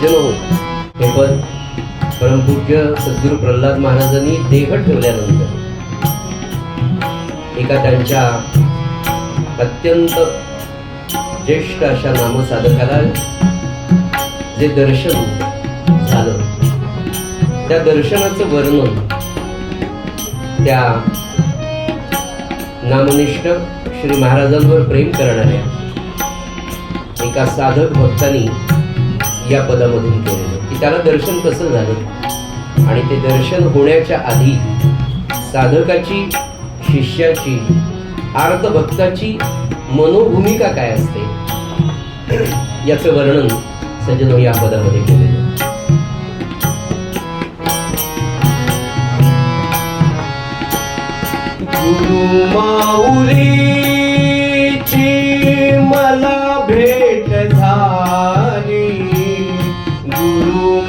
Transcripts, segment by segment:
सज्जन हो हे पद परमपूज्य सद्गुरू प्रल्हाद महाराजांनी देह ठेवल्यानंतर. एका त्यांच्या अत्यंत ज्येष्ठ अशा नामसाधकाला जे दर्शन झालं त्या दर्शनाचं वर्णन त्या नामनिष्ठ श्री महाराजांवर प्रेम करणाऱ्या एका साधक भक्तांनी या पदामधून केलेलं की त्याला दर्शन कसं झालं? आणि ते दर्शन होण्याच्या आधी साधकाची शिष्याची आर्तभक्ताची मनोभूमिका काय असते? याचं वर्णन सज्जन या पदामध्ये केलेलं आहे. माऊलीची मला भेट झाली.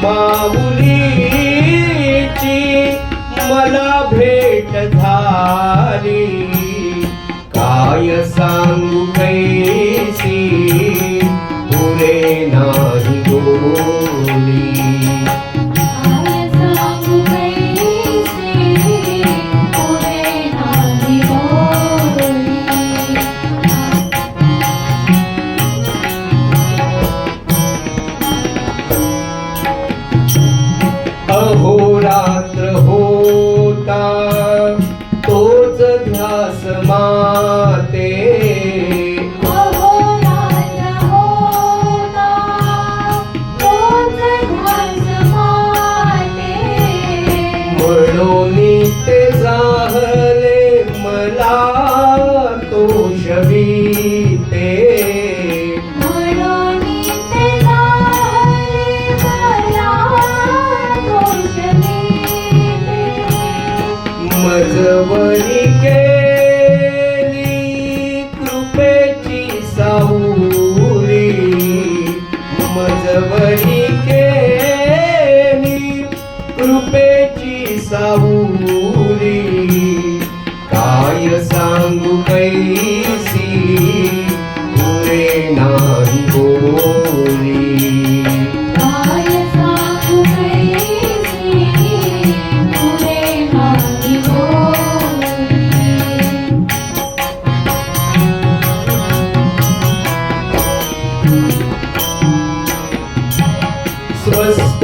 माऊलीची मला भेट झाली. काय सांगू कैसी? पुरे होता. तोच ध्यास माते म्हणून ते जाहले मला तो शवीते म्हणून स्वस्त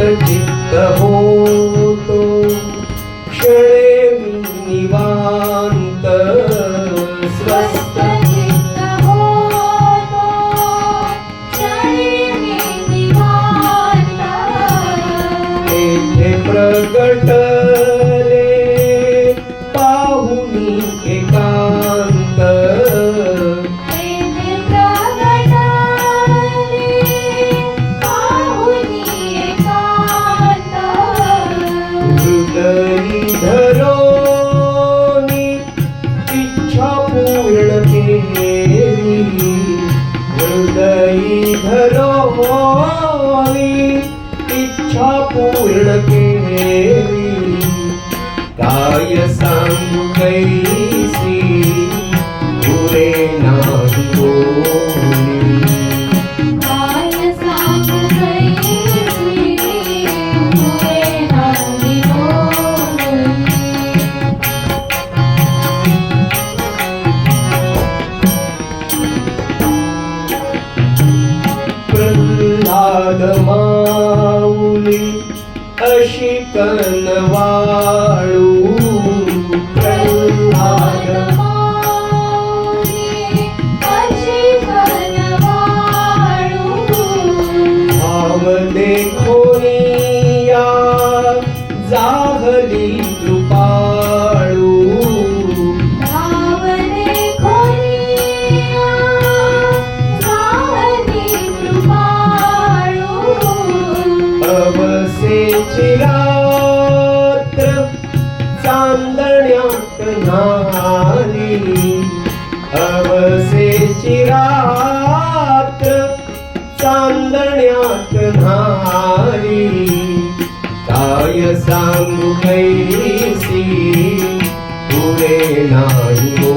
धरोनी इच्छा पूर्ण केली. काय सांगू कैसी पुरे नाही. माऊली अशी कनवा अवसेची रात्र चांदण्यात नाही अवसेची रात्र चांदण्यात नाही काय सांगू कैसी पुरे नाही हो.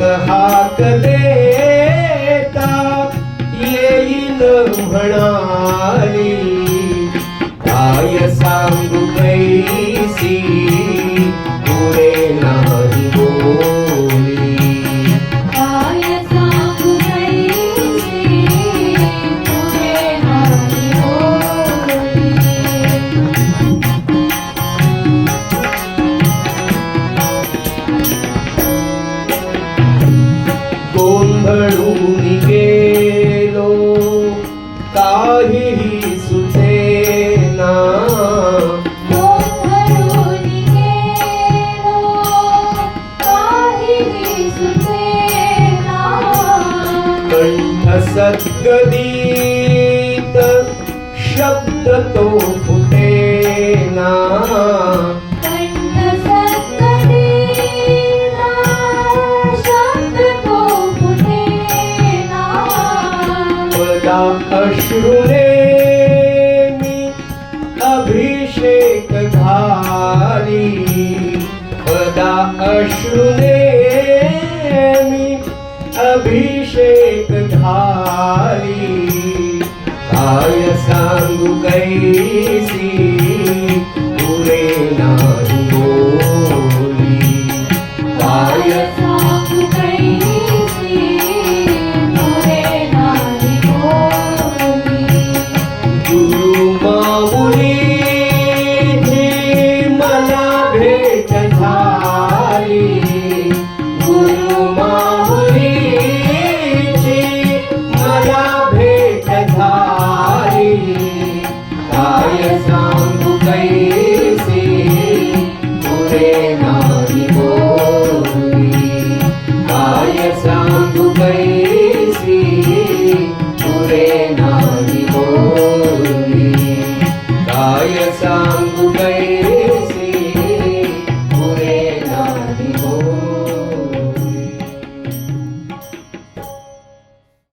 the house. सद्गदीत शब्द तो फुटे ना अश्रुने मी अभिषेक धारी पदा अश्रुने अभिषेक घाली काय सांगू कैसी पुरे ना